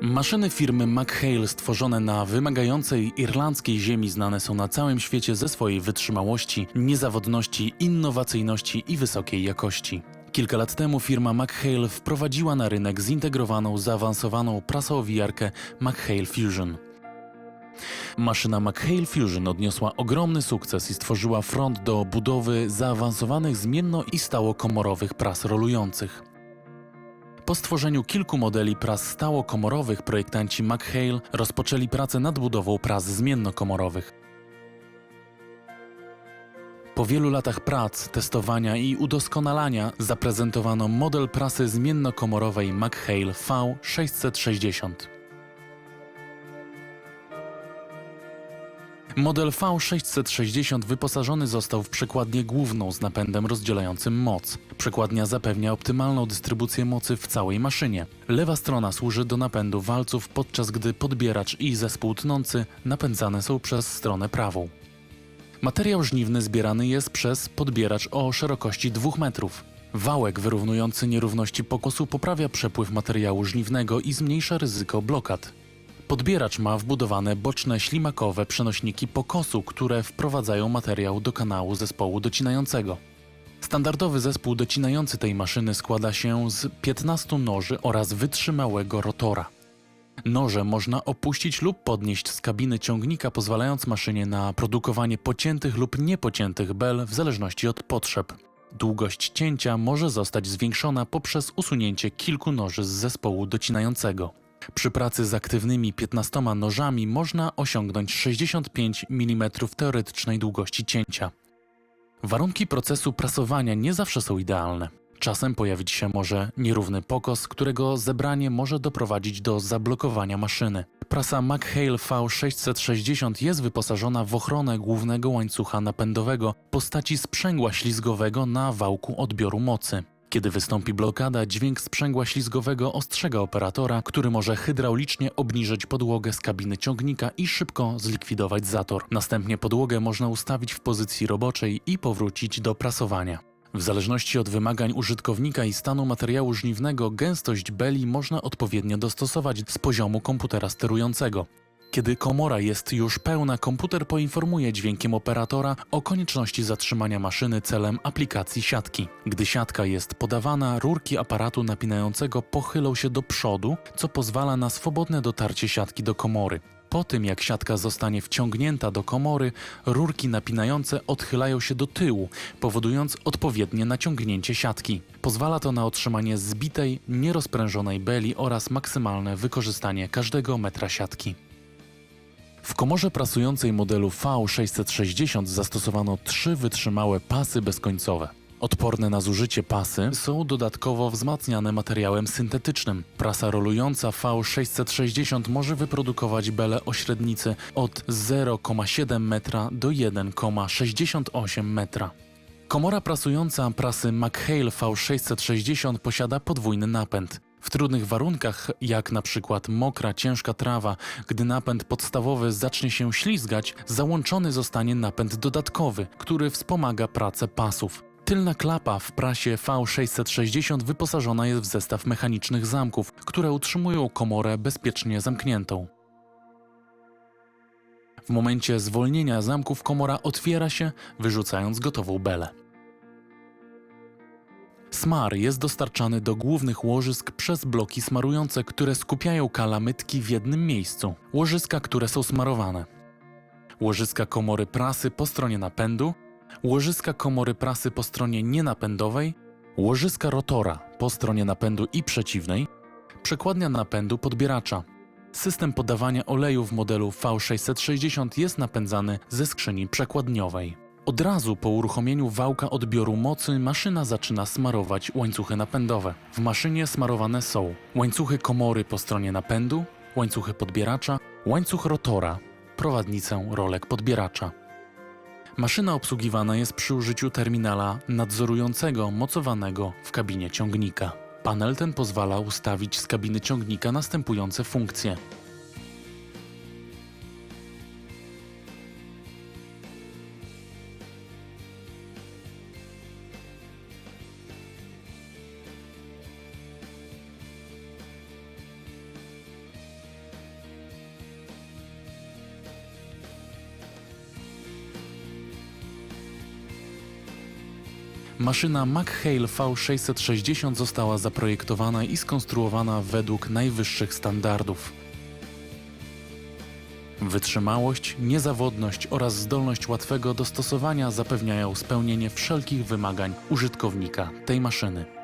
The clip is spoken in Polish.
Maszyny firmy McHale stworzone na wymagającej irlandzkiej ziemi znane są na całym świecie ze swojej wytrzymałości, niezawodności, innowacyjności i wysokiej jakości. Kilka lat temu firma McHale wprowadziła na rynek zintegrowaną, zaawansowaną prasowijarkę McHale Fusion. Maszyna McHale Fusion odniosła ogromny sukces i stworzyła front do budowy zaawansowanych zmienno i stałokomorowych pras rolujących. Po stworzeniu kilku modeli pras stałokomorowych projektanci McHale rozpoczęli pracę nad budową pras zmiennokomorowych. Po wielu latach prac, testowania i udoskonalania zaprezentowano model prasy zmiennokomorowej McHale V660. Model V660 wyposażony został w przekładnię główną z napędem rozdzielającym moc. Przekładnia zapewnia optymalną dystrybucję mocy w całej maszynie. Lewa strona służy do napędu walców, podczas gdy podbieracz i zespół tnący napędzane są przez stronę prawą. Materiał żniwny zbierany jest przez podbieracz o szerokości 2 metrów. Wałek wyrównujący nierówności pokosu poprawia przepływ materiału żniwnego i zmniejsza ryzyko blokad. Podbieracz ma wbudowane boczne ślimakowe przenośniki pokosu, które wprowadzają materiał do kanału zespołu docinającego. Standardowy zespół docinający tej maszyny składa się z 15 noży oraz wytrzymałego rotora. Noże można opuścić lub podnieść z kabiny ciągnika, pozwalając maszynie na produkowanie pociętych lub niepociętych bel w zależności od potrzeb. Długość cięcia może zostać zwiększona poprzez usunięcie kilku noży z zespołu docinającego. Przy pracy z aktywnymi 15 nożami można osiągnąć 65 mm teoretycznej długości cięcia. Warunki procesu prasowania nie zawsze są idealne. Czasem pojawić się może nierówny pokos, którego zebranie może doprowadzić do zablokowania maszyny. Prasa McHale V660 jest wyposażona w ochronę głównego łańcucha napędowego w postaci sprzęgła ślizgowego na wałku odbioru mocy. Kiedy wystąpi blokada, dźwięk sprzęgła ślizgowego ostrzega operatora, który może hydraulicznie obniżyć podłogę z kabiny ciągnika i szybko zlikwidować zator. Następnie podłogę można ustawić w pozycji roboczej i powrócić do prasowania. W zależności od wymagań użytkownika i stanu materiału żniwnego, gęstość beli można odpowiednio dostosować z poziomu komputera sterującego. Kiedy komora jest już pełna, komputer poinformuje dźwiękiem operatora o konieczności zatrzymania maszyny celem aplikacji siatki. Gdy siatka jest podawana, rurki aparatu napinającego pochylą się do przodu, co pozwala na swobodne dotarcie siatki do komory. Po tym jak siatka zostanie wciągnięta do komory, rurki napinające odchylają się do tyłu, powodując odpowiednie naciągnięcie siatki. Pozwala to na otrzymanie zbitej, nierozprężonej beli oraz maksymalne wykorzystanie każdego metra siatki. W komorze prasującej modelu V660 zastosowano trzy wytrzymałe pasy bezkońcowe. Odporne na zużycie pasy są dodatkowo wzmacniane materiałem syntetycznym. Prasa rolująca V660 może wyprodukować bele o średnicy od 0,7 metra do 1,68 metra. Komora prasująca prasy McHale V660 posiada podwójny napęd. W trudnych warunkach, jak na przykład mokra, ciężka trawa, gdy napęd podstawowy zacznie się ślizgać, załączony zostanie napęd dodatkowy, który wspomaga pracę pasów. Tylna klapa w prasie V660 wyposażona jest w zestaw mechanicznych zamków, które utrzymują komorę bezpiecznie zamkniętą. W momencie zwolnienia zamków komora otwiera się, wyrzucając gotową belę. Smar jest dostarczany do głównych łożysk przez bloki smarujące, które skupiają kalamytki w jednym miejscu. Łożyska, które są smarowane. Łożyska komory prasy po stronie napędu, łożyska komory prasy po stronie nienapędowej, łożyska rotora po stronie napędu i przeciwnej, przekładnia napędu podbieracza. System podawania oleju w modelu V660 jest napędzany ze skrzyni przekładniowej. Od razu po uruchomieniu wałka odbioru mocy maszyna zaczyna smarować łańcuchy napędowe. W maszynie smarowane są łańcuchy komory po stronie napędu, łańcuchy podbieracza, łańcuch rotora, prowadnicę rolek podbieracza. Maszyna obsługiwana jest przy użyciu terminala nadzorującego mocowanego w kabinie ciągnika. Panel ten pozwala ustawić z kabiny ciągnika następujące funkcje. Maszyna McHale V660 została zaprojektowana i skonstruowana według najwyższych standardów. Wytrzymałość, niezawodność oraz zdolność łatwego dostosowania zapewniają spełnienie wszelkich wymagań użytkownika tej maszyny.